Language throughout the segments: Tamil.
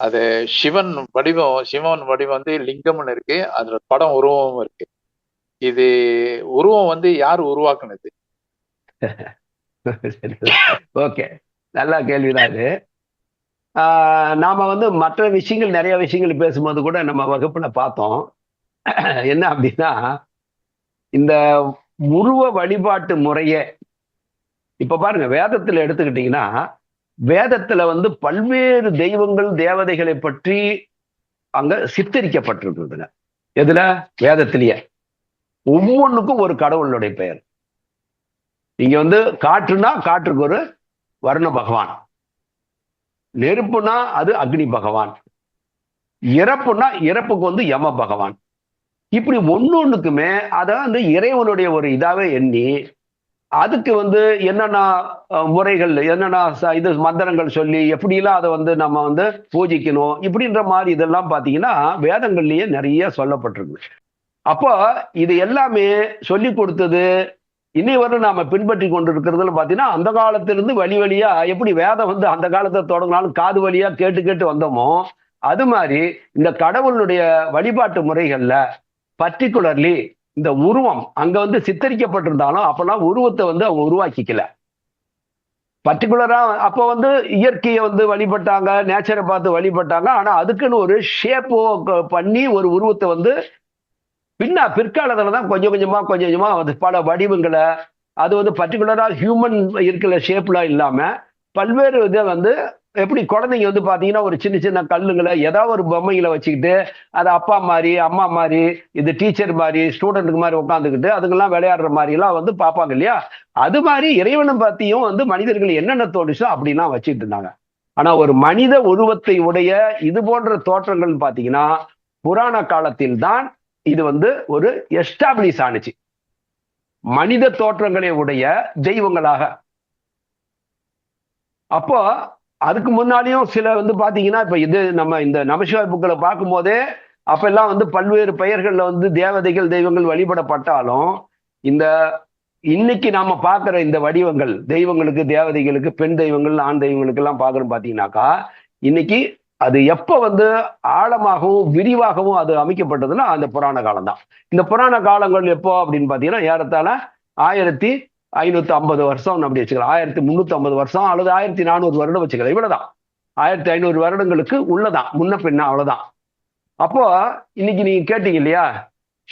அது சிவன் வடிவம் சிவன் வடிவம் வந்து லிங்கம்னு இருக்கு. அதுல படம் உருவமும் இருக்கு. இது உருவம் வந்து யார் உருவாக்குனது? ஓகே. நல்லா கேள்விதான் இது. நாம வந்து மற்ற விஷயங்கள் நிறைய விஷயங்கள் பேசும்போது கூட நம்ம வகுப்புல பார்த்தோம். என்ன அப்படின்னா இந்த உருவ வழிபாட்டு முறைய இப்ப பாருங்க வேதத்துல எடுத்துக்கிட்டீங்கன்னா வேதத்துல வந்து பல்வேறு தெய்வங்கள் தேவதைகளை பற்றி அங்க சித்தரிக்கப்பட்டிருக்கிறதுங்க எதுல? வேதத்திலேயே. ஒவ்வொன்றுக்கும் ஒரு கடவுளுடைய பெயர். நீங்க வந்து காற்றுனா காற்றுக்கு ஒரு வர்ண பகவான். நெருப்புனா அது அக்னி பகவான். இறப்புனா இறப்புக்கு வந்து யம பகவான். இப்படி ஒன்னொன்னுக்குமே அதை வந்து இறைவனுடைய ஒரு இதாவே எண்ணி அதுக்கு வந்து என்னென்ன முறைகள் என்னென்ன இது மந்திரங்கள் சொல்லி எப்படிலாம் அதை வந்து நம்ம வந்து பூஜிக்கணும் இப்படின்ற மாதிரி இதெல்லாம் பார்த்தீங்கன்னா வேதங்கள்லேயே நிறைய சொல்லப்பட்டிருக்கு. அப்போ இது எல்லாமே சொல்லி கொடுத்தது இன்னை வரை நாம பின்பற்றி கொண்டு இருக்கிறதுல பார்த்தீங்கன்னா அந்த காலத்திலிருந்து வழி வழியா எப்படி வேதம் வந்து அந்த காலத்தை தொடங்கினாலும் காது வழியா கேட்டு கேட்டு வந்தோமோ அது மாதிரி இந்த கடவுளுடைய வழிபாட்டு முறைகள்ல பர்டிகுலர்லி இந்த உருவம் அங்க வந்து சித்தரிக்கப்பட்டிருந்தாலும் அப்பெல்லாம் உருவத்தை வந்து அவங்க உருவாக்கிக்கல. பர்டிகுலரா அப்போ வந்து இயற்கையை வந்து வழிபட்டாங்க நேச்சரை பார்த்து வழிபட்டாங்க. ஆனா அதுக்குன்னு ஒரு ஷேப்போ பண்ணி ஒரு உருவத்தை வந்து பின்னா பிற்காலத்துல தான் கொஞ்சம் கொஞ்சமா கொஞ்சம் கொஞ்சமா வந்து பல வடிவங்களை அது வந்து பர்டிகுலரா ஹியூமன் இருக்கிற ஷேப்லாம் இல்லாம பல்வேறு இதை வந்து எப்படி குழந்தைங்க வந்து பாத்தீங்கன்னா ஒரு சின்ன சின்ன கல்லுங்களை ஏதாவது ஒரு பொம்மைகளை வச்சுக்கிட்டு அது அப்பா மாதிரி அம்மா மாதிரி இது டீச்சர் மாதிரி ஸ்டூடெண்ட்டுக்கு மாதிரி உட்காந்துக்கிட்டு அதுங்கெல்லாம் விளையாடுற மாதிரி எல்லாம் வந்து பார்ப்பாங்க இல்லையா? அது மாதிரி இறைவனை பத்தியும் வந்து மனிதர்கள் என்னென்ன தோணுச்சோ அப்படிலாம் வச்சுட்டு இருந்தாங்க. ஆனா ஒரு மனித உருவத்தை உடைய இது போன்ற தோற்றங்கள் பாத்தீங்கன்னா புராண காலத்தில் தான் இது வந்து ஒரு எஸ்டாப்ளிஷ் ஆனுச்சு. மனித தோற்றங்களை உடைய தெய்வங்களாக. அப்போ அதுக்கு முன்னாடியும் சில வந்து பாத்தீங்கன்னா இப்ப இது நம்ம இந்த நமசிவாய் புக்களை பார்க்கும் போதே அப்பெல்லாம் வந்து பல்வேறு பெயர்கள்ல வந்து தேவதைகள் தெய்வங்கள் வழிபடப்பட்டாலும் இந்த இன்னைக்கு நாம பார்க்குற இந்த வடிவங்கள் தெய்வங்களுக்கு தேவதைகளுக்கு பெண் தெய்வங்கள் ஆண் தெய்வங்களுக்கு எல்லாம் பார்த்தீங்கன்னாக்கா பாத்தீங்கன்னாக்கா இன்னைக்கு அது எப்போ வந்து ஆழமாகவும் விரிவாகவும் அது அமைக்கப்பட்டதுன்னா அந்த புராண காலம் தான் இந்த புராண காலங்கள் எப்போ அப்படின்னு பார்த்தீங்கன்னா ஏறத்தாழ ஆயிரத்தி ஐநூத்தி ஐம்பது வருஷம் அப்படி வச்சுக்கலாம். ஆயிரத்தி முன்னூத்தி ஐம்பது வருஷம் அல்லது ஆயிரத்தி நானூறு வருடம் வச்சுக்கலாம். இவ்வளவுதான். ஆயிரத்தி ஐநூறு வருடங்களுக்கு உள்ளதான். முன்ன பின்ன அவ்வளவுதான். அப்போ இன்னைக்கு நீங்க கேட்டீங்க இல்லையா?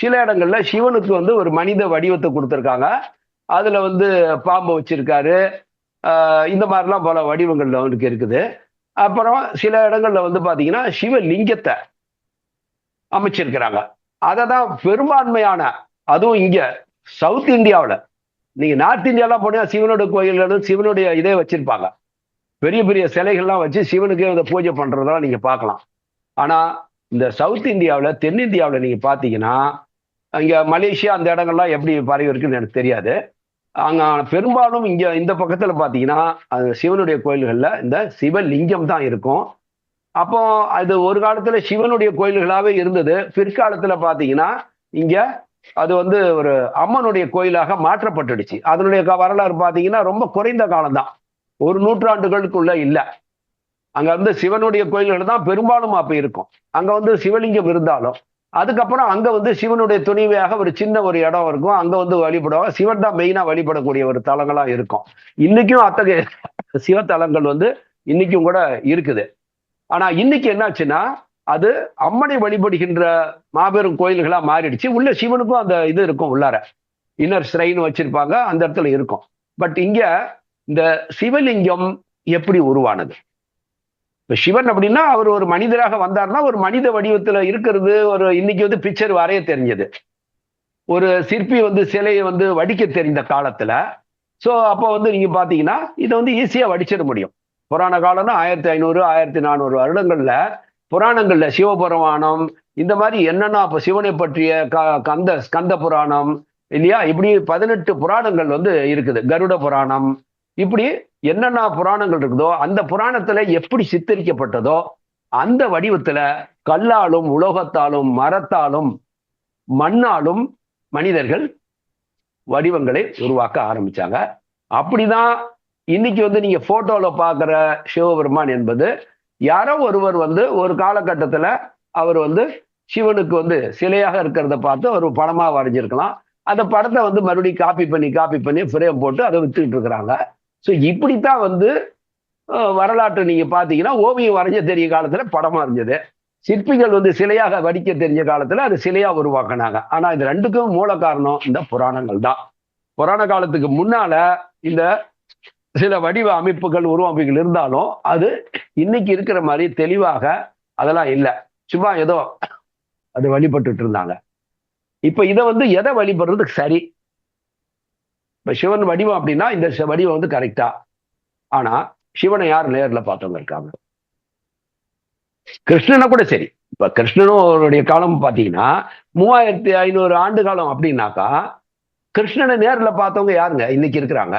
சில இடங்கள்ல சிவனுக்கு வந்து ஒரு மனித வடிவத்தை கொடுத்துருக்காங்க. அதுல வந்து பாம்பு வச்சிருக்காரு. இந்த மாதிரிலாம் பல வடிவங்கள்ல அவனுக்கு இருக்குது. அப்புறம் சில இடங்கள்ல வந்து பாத்தீங்கன்னா சிவலிங்கத்தை அமைச்சிருக்கிறாங்க. அதை தான் பெரும்பான்மையான அதுவும் இங்க சவுத் இந்தியாவில் நீங்க நார்த் இந்தியாலாம் போனீங்கன்னா சிவனோட கோயில்கள் சிவனுடைய இதே வச்சிருப்பாங்க. பெரிய பெரிய சிலைகள்லாம் வச்சு சிவனுக்கு இந்த பூஜை பண்றதெல்லாம் நீங்க பார்க்கலாம். ஆனா இந்த சவுத் இந்தியாவில் தென்னிந்தியாவில் நீங்க பார்த்தீங்கன்னா இங்க மலேசியா அந்த இடங்கள்லாம் எப்படி பரவி இருக்குன்னு எனக்கு தெரியாது. அங்க பெரும்பாலும் இங்க இந்த பக்கத்துல பாத்தீங்கன்னா அந்த சிவனுடைய கோயில்கள்ல இந்த சிவலிங்கம் தான் இருக்கும். அப்போ அது ஒரு காலத்துல சிவனுடைய கோயில்களாவே இருந்தது. பிற்காலத்துல பாத்தீங்கன்னா இங்க அது வந்து ஒரு அம்மனுடைய கோயிலாக மாற்றப்பட்டுடுச்சு. அதனுடைய வரலாறு பாத்தீங்கன்னா ரொம்ப குறைந்த காலம்தான். ஒரு நூற்றாண்டுகளுக்குள்ள இல்ல. அங்க வந்து சிவனுடைய கோயில்கள் தான் பெரும்பாலும் அப்ப இருக்கும் அங்க வந்து சிவலிங்கம் இருந்தாலும் அதுக்கப்புறம் அங்க வந்து சிவனுடைய துணிவையாக ஒரு சின்ன ஒரு இடம் இருக்கும். அங்க வந்து வழிபடுவாங்க. சிவன் தான் மெயினா வழிபடக்கூடிய ஒரு தலங்களா இருக்கும். இன்னைக்கும் அத்தகைய சிவத்தலங்கள் வந்து இன்னைக்கும் கூட இருக்குது. ஆனா இன்னைக்கு என்னாச்சுன்னா அது அம்மனை வழிபடுகின்ற மாபெரும் கோயில்களா மாறிடுச்சு. உள்ள சிவனுக்கும் அந்த இது இருக்கும் உள்ளார. இன்னர் ஸ்ரைன் வச்சிருப்பாங்க அந்த இடத்துல இருக்கும். பட் இங்க இந்த சிவலிங்கம் எப்படி உருவானது? இப்ப சிவன் அப்படின்னா அவர் ஒரு மனிதராக வந்தார்னா ஒரு மனித வடிவத்துல இருக்கிறது ஒரு இன்னைக்கு வந்து பிக்சர் வரைய தெரிஞ்சது. ஒரு சிற்பி வந்து சிலையை வந்து வடிக்க தெரிந்த காலத்துல. சோ அப்போ வந்து நீங்க பாத்தீங்கன்னா இதை வந்து ஈஸியா வடிச்சிட முடியும். புராண காலம்னா ஆயிரத்தி ஐநூறு ஆயிரத்தி நானூறு வருடங்கள்ல புராணங்கள்ல சிவபுராணம் இந்த மாதிரி என்னென்ன அப்ப சிவனை பற்றிய க- கந்த ஸ்கந்த புராணம் இல்லையா? இப்படி பதினெட்டு புராணங்கள் வந்து இருக்குது. கருட புராணம் இப்படி என்னென்ன புராணங்கள் இருக்குதோ அந்த புராணத்துல எப்படி சித்தரிக்கப்பட்டதோ அந்த வடிவத்துல கல்லாலும் உலோகத்தாலும் மரத்தாலும் மண்ணாலும் மனிதர்கள் வடிவங்களை உருவாக்க ஆரம்பிச்சாங்க. அப்படிதான் இன்னைக்கு வந்து நீங்க போட்டோல பாக்குற சிவபெருமான் என்பது யாரோ ஒருவர் வந்து ஒரு காலகட்டத்தில் அவர் வந்து சிவனுக்கு வந்து சிலையாக இருக்கிறத பார்த்து ஒரு படமாக வரைஞ்சிருக்கலாம். அந்த படத்தை வந்து மறுபடியும் காப்பி பண்ணி காப்பி பண்ணி ஃப்ரேம் போட்டு அதை வித்துக்கிட்டு இருக்கிறாங்க. ஸோ இப்படித்தான் வந்து வரலாற்று நீங்கள் பார்த்தீங்கன்னா ஓவியம் வரைஞ்ச தெரிய காலத்தில் படமாக இருந்தது. சிற்பிகள் வந்து சிலையாக வடிக்க தெரிஞ்ச காலத்தில் அது சிலையாக உருவாக்குனாங்க. ஆனால் இது ரெண்டுக்கும் மூல காரணம் இந்த புராணங்கள் தான். புராண காலத்துக்கு முன்னால் இந்த சில வடிவ அமைப்புகள் உருவமைப்புகள் இருந்தாலும் அது இன்னைக்கு இருக்கிற மாதிரி தெளிவாக அதெல்லாம் இல்லை. சும்மா ஏதோ அது வழிபட்டுட்டு இருந்தாங்க. இப்ப இதை வந்து எதை வழிபடுறதுக்கு சரி. இப்ப சிவன் வடிவம் அப்படின்னா இந்த வடிவம் வந்து கரெக்டா ஆனா சிவனை யார் நேர்ல பார்த்தவங்க இருக்காங்க? கிருஷ்ணனை கூட சரி. இப்ப கிருஷ்ணனும் அவருடைய காலம் பாத்தீங்கன்னா மூவாயிரத்தி ஐநூறு ஆண்டு காலம் அப்படின்னாக்கா கிருஷ்ணனை நேர்ல பார்த்தவங்க யாருங்க? இன்னைக்கு இருக்கிறாங்க.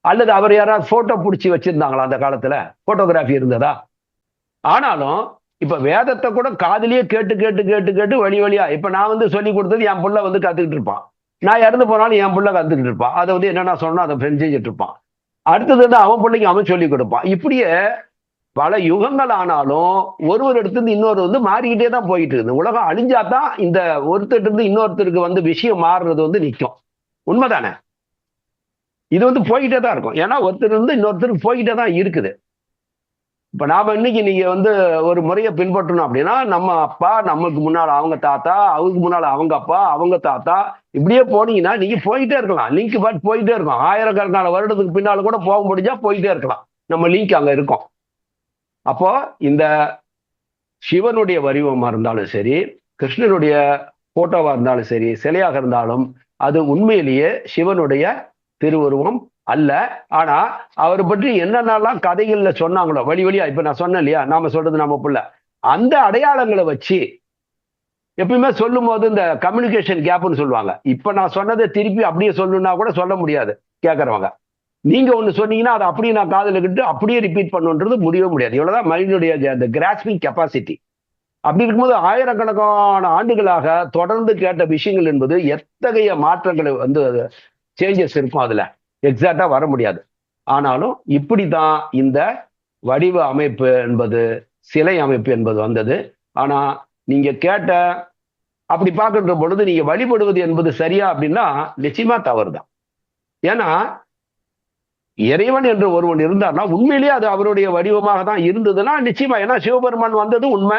அல்லது அவர் யாராவது போட்டோ பிடிச்சி வச்சிருந்தாங்களா அந்த காலத்துல? போட்டோகிராஃபி இருந்ததா? ஆனாலும் இப்ப வேதத்தை கூட காதுலயே கேட்டு கேட்டு கேட்டு கேட்டு வழி வழியா இப்ப நான் வந்து சொல்லி கொடுத்தது என் புள்ள வந்து கத்துக்கிட்டு இருப்பான். நான் இறந்து போனாலும் என் புள்ள கத்துக்கிட்டு இருப்பான். அதை வந்து என்னென்ன சொன்னா அதை செஞ்சுட்டு இருப்பான். அடுத்தது வந்து அவன் பிள்ளைக்கு அவன் சொல்லி கொடுப்பான். இப்படியே பல யுகங்கள் ஆனாலும் ஒருவர் இடத்துல இன்னொரு வந்து மாறிக்கிட்டே தான் போயிட்டு இருக்குது. உலகம் அழிஞ்சாதான் இந்த ஒருத்தர் இருந்து இன்னொருத்தருக்கு வந்து விஷயம் மாறுறது வந்து நிற்கும் உண்மைதானே? இது வந்து போய்கிட்டே தான் இருக்கும். ஏன்னா ஒருத்தர் இருந்து இன்னொருத்தருக்கு போய்கிட்டே தான் இருக்குது. இப்ப நாம இன்னைக்கு நீங்க வந்து ஒரு முறையை பின்பற்றணும் அப்படின்னா நம்ம அப்பா நமக்கு முன்னால் அவங்க தாத்தா அவங்களுக்கு முன்னால் அவங்க அப்பா அவங்க தாத்தா இப்படியே போனீங்கன்னா நீங்க போயிட்டே இருக்கலாம். லிங்க் பாட்டு போயிட்டே இருக்கும். ஆயிரக்கணக்கான வருடத்துக்கு பின்னால் கூட போக முடிஞ்சா போயிட்டே இருக்கலாம். நம்ம லிங்க் அங்க இருக்கும். அப்போ இந்த சிவனுடைய வடிவமா இருந்தாலும் சரி கிருஷ்ணனுடைய போட்டோவா இருந்தாலும் சரி சிலையாக இருந்தாலும் அது உண்மையிலேயே சிவனுடைய திருவுருவம் அல்ல. ஆனா அவரை பற்றி என்னென்னலாம் கதைகள்ல சொன்னாங்களோ வழி வழியா இப்ப நான் சொன்னேன் இல்லையா நாம சொல்றது நம்ம புள்ள அந்த அடையாளங்களை வச்சு எப்பயுமே சொல்லும் போது இந்த கம்யூனிகேஷன் கேப்னு சொல்லுவாங்க. இப்ப நான் சொன்னதை திருப்பி அப்படியே சொல்லணும்னா கூட சொல்ல முடியாது கேட்கறவங்க நீங்க ஒண்ணு சொன்னீங்கன்னா அதை அப்படியே நான் காதுல அப்படியே ரிப்பீட் பண்ணுன்றது முடியவே முடியாது. இவ்வளவுதான் மனிதனுடைய அந்த கிராஸ்பிங் கெப்பாசிட்டி அப்படி இருக்கும்போது ஆயிரக்கணக்கான ஆண்டுகளாக தொடர்ந்து கேட்ட விஷயங்கள் என்பது எத்தகைய மாற்றங்களை வந்து சேஞ்சஸ் இருக்கும் அதுல. எக்ஸாக்டா வர முடியாது. ஆனாலும் இப்படிதான் இந்த வடிவ அமைப்பு என்பது சிலை அமைப்பு என்பது வந்தது. ஆனா நீங்க கேட்ட அப்படி பார்க்கின்ற பொழுது நீங்க வழிபடுவது என்பது சரியா அப்படின்னா நிச்சயமா தவறுதான். ஏன்னா இறைவன் என்று ஒருவன் இருந்தார்னா உண்மையிலேயே அது அவருடைய வடிவமாக தான் இருந்ததுன்னா நிச்சயமா ஏன்னா சிவபெருமான் வந்தது உண்மை.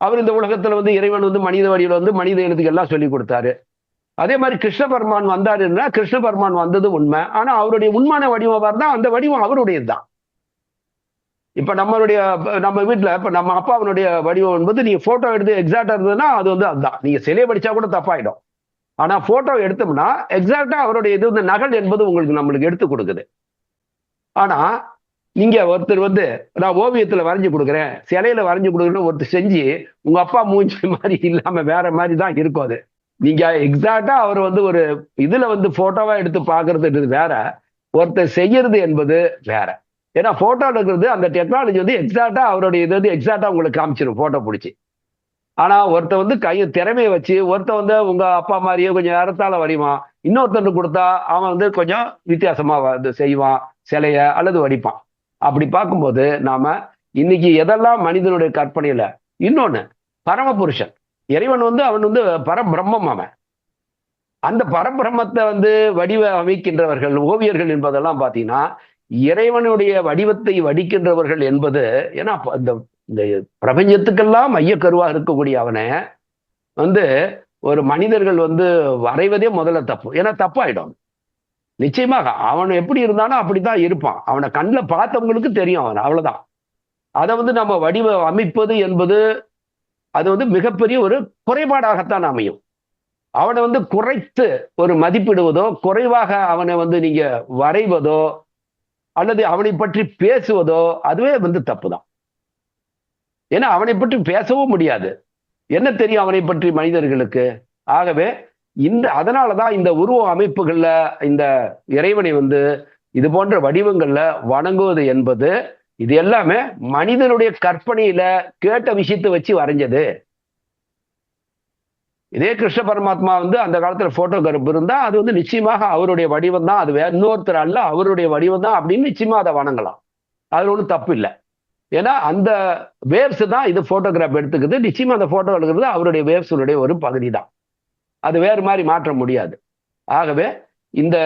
அவர் இந்த உலகத்துல வந்து இறைவன் வந்து மனித வடிவில் வந்து மனித இனத்துக்கு எல்லாம் சொல்லி கொடுத்தாரு. அதே மாதிரி கிருஷ்ணபர்மான் வந்தாருன்னா கிருஷ்ணபர்மான் வந்தது உண்மை. ஆனா அவருடைய உண்மையான வடிவம் இருந்தா அந்த வடிவம் அவருடையது தான். இப்ப நம்மளுடைய நம்ம வீட்டுல இப்ப நம்ம அப்பாவனுடைய வடிவம் என்பது நீங்க போட்டோ எடுத்து எக்ஸாக்டா இருந்ததுன்னா அது வந்து அதுதான். நீங்க சிலையை படிச்சா கூட தப்பாயிடும். ஆனா போட்டோ எடுத்தோம்னா எக்ஸாக்டா அவருடைய இது வந்து நகல் என்பது உங்களுக்கு நம்மளுக்கு எடுத்து கொடுக்குது. ஆனா நீங்க ஒருத்தர் வந்து நான் ஓவியத்துல வரைஞ்சு கொடுக்குறேன் சிலையில வரைஞ்சு கொடுக்குறேன்னு ஒருத்தர் செஞ்சு உங்க அப்பா மூஞ்சி மாதிரி இல்லாம வேற மாதிரி தான் இருக்கும் அது. நீங்க எக்ஸாக்டா அவர் வந்து ஒரு இதுல வந்து போட்டோவா எடுத்து பாக்குறதுன்றது வேற ஒருத்தர் செய்யறது என்பது வேற. ஏன்னா போட்டோ எடுக்கிறது அந்த டெக்னாலஜி வந்து எக்ஸாக்டா அவருடைய இது வந்து எக்ஸாக்டா உங்களுக்கு காமிச்சிடும் போட்டோ பிடிச்சி. ஆனா ஒருத்த வந்து கையை திறமையை வச்சு ஒருத்த வந்து உங்க அப்பா மாதிரியே கொஞ்சம் நேரத்தால வடிவான் இன்னொருத்தன் கொடுத்தா அவன் வந்து கொஞ்சம் வித்தியாசமா வந்து செய்வான் சிலைய அல்லது வடிப்பான். அப்படி பார்க்கும்போது நாம இன்னைக்கு எதெல்லாம் மனிதனுடைய கற்பனையில? இன்னொன்னு பரமபுருஷன். இறைவன் வந்து அவன் வந்து பரபிரம்மம் அவன். அந்த பரபிரம்மத்தை வந்து வடிவ அமைக்கின்றவர்கள் ஓவியர்கள் என்பதெல்லாம் பார்த்தீங்கன்னா இறைவனுடைய வடிவத்தை வடிக்கின்றவர்கள் என்பது ஏன்னா இந்த இந்த பிரபஞ்சத்துக்கெல்லாம் மையக்கருவாக இருக்கக்கூடிய அவனை வந்து ஒரு மனிதர்கள் வந்து வரைவதே முதல்ல தப்பு. ஏன்னா தப்பாயிடும். நிச்சயமாக அவன் எப்படி இருந்தானோ அப்படித்தான் இருப்பான். அவனை கண்ணில் பார்த்தவங்களுக்கு தெரியும் அவன் அவ்வளவுதான். அதை வந்து நம்ம வடிவ அமைப்பது என்பது அது வந்து மிகப்பெரிய ஒரு குறைபாடாகத்தான் அமையும். அவனை வந்து குறைத்து ஒரு மதிப்பிடுவதோ குறைவாக அவனை வந்து நீங்க வரைவதோ அல்லது அவனை பற்றி பேசுவதோ அதுவே வந்து தப்பு தான் ஏன்னா அவனை பற்றி பேசவும் முடியாது. என்ன தெரியும் அவனை பற்றி மனிதர்களுக்கு? ஆகவே இந்த அதனாலதான் இந்த உருவ அமைப்புகள்ல இந்த இறைவனை வந்து இது போன்ற வடிவங்கள்ல வணங்குவது என்பது இது எல்லாமே மனிதனுடைய கற்பனையில கேட்ட விஷயத்தை வச்சு வரைஞ்சது. இதே கிருஷ்ண பரமாத்மா வந்து அந்த காலத்துல போட்டோகிராப் இருந்தா அது வந்து நிச்சயமாக அவருடைய வடிவம் தான். அது வேற இன்னொருத்தர் அல்ல அவருடைய வடிவம் தான் அப்படின்னு நிச்சயமா அதை வணங்கலாம். அதுல ஒன்றும் தப்பு இல்லை. ஏன்னா அந்த வேவ்ஸ் தான் இது போட்டோகிராஃப் எடுத்துக்குது. நிச்சயமா அந்த போட்டோ எடுக்கிறது அவருடைய வேவ்ஸுடைய ஒரு பகுதி தான். அது வேறு மாதிரி மாற்ற முடியாது. ஆகவே இந்த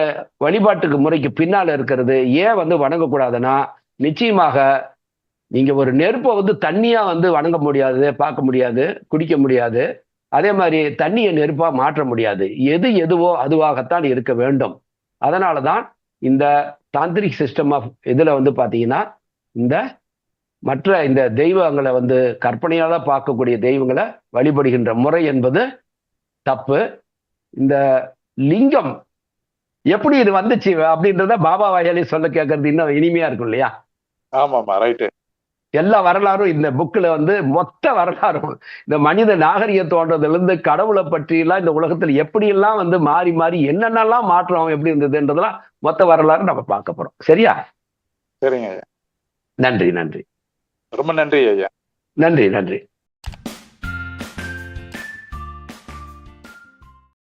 வழிபாட்டுக்கு முறைக்கு பின்னால் இருக்கிறது ஏன் வந்து வணங்கக்கூடாதுன்னா நிச்சயமாக நீங்க ஒரு நெருப்பை வந்து தண்ணியா வந்து வணங்க முடியாது பார்க்க முடியாது குடிக்க முடியாது. அதே மாதிரி தண்ணியை நெருப்பா மாற்ற முடியாது. எது எதுவோ அதுவாகத்தான் இருக்க வேண்டும். அதனால தான் இந்த தாந்திரிக் சிஸ்டம் ஆஃப் இதுல வந்து பாத்தீங்கன்னா இந்த மற்ற இந்த தெய்வங்களை வந்து கற்பனையால பார்க்கக்கூடிய தெய்வங்களை வழிபடுகின்ற முறை என்பது தப்பு. இந்த லிங்கம் எப்படி இது வந்துச்சு அப்படின்றத பாபா வாயாலே சொல்ல கேட்கறது இன்னும் இனிமையா இருக்கும் இல்லையா? ஆமாமா ரைட்டு எல்லா வரலாறும் இந்த புக்கில் வந்து மொத்த வரலாறும். இந்த மனித நாகரிகம் தோன்றதுல இருந்து கடவுளை பற்றி எல்லாம் இந்த உலகத்துல எப்படி எல்லாம் வந்து மாறி மாறி என்னென்னலாம் மாற்றம் எப்படி இருந்ததுன்றதெல்லாம் மொத்த வரலாறு நம்ம பார்க்க போறோம். சரியா? சரிங்க ஐயா. நன்றி நன்றி. ரொம்ப நன்றி ஐயா. நன்றி நன்றி.